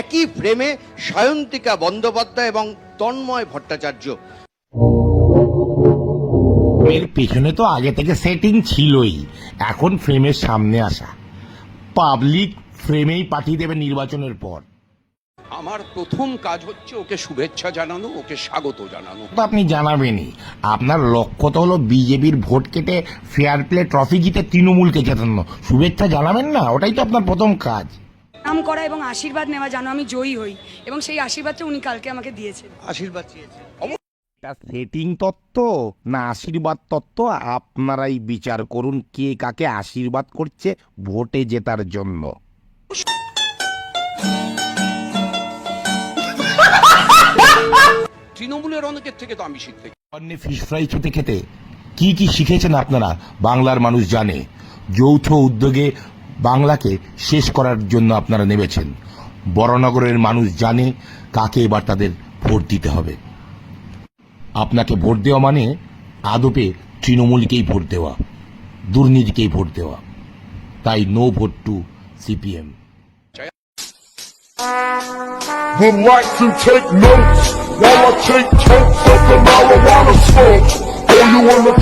একই ফ্রেমে সায়ন্তিকা বন্দ্যোপাধ্যায় এবং তন্ময় ভট্টাচার্য। এর পেছনে তো আগে থেকে সেটিং ছিলই। এখন ফ্রেমের সামনে আসা। পাবলিক ফ্রেমেই পাঠিয়ে দেবে নির্বাচনের পর। আমার প্রথম কাজ হচ্ছে ওকে শুভেচ্ছা জানানো ওকে স্বাগত জানানো। তো আপনি জানাবেনই। আপনার লক্ষ্য তো হলো বিজেপির ভোট কেটে ফেয়ার প্লে ট্রফি জিতে তৃণমূলকে জেতানো। শুভেচ্ছা জানাবেন না ওটাই তো আপনার প্রথম কাজ। নাম করা এবং আশীর্বাদ নেওয়া যেন আমি জয়ী হই। এবং সেই আশীর্বাদটা উনি কালকে আমাকে দিয়েছেন। আশীর্বাদ সেটিং তত্ত্ব না আশীর্বাদ তত্ত্ব? আপনারাই বিচার করুন কে কাকে আশীর্বাদ করছে ভোটে জেতার জন্য। তৃণমূলের অনেকের থেকে তো আমি শিখতে অন্যে ফিশ ফ্রাই খেতে খেতে কি কি শিখেছেন আপনারা? বাংলার মানুষ জানে। যৌথ উদ্যোগে বাংলাকে শেষ করার জন্য আপনারা নেমেছেন। বড়নগরের মানুষ জানে কাকে এবার তাদের ভোট দিতে হবে। আপনাকে ভোট দেওয়া মানে আদপে তৃণমূলকেই ভোট দেওয়া, দুর্নীতিকেই ভোট দেওয়া। তাই no vote to CPM. Would like to take notes? While I take totes of the marijuana smoke. Or you wanna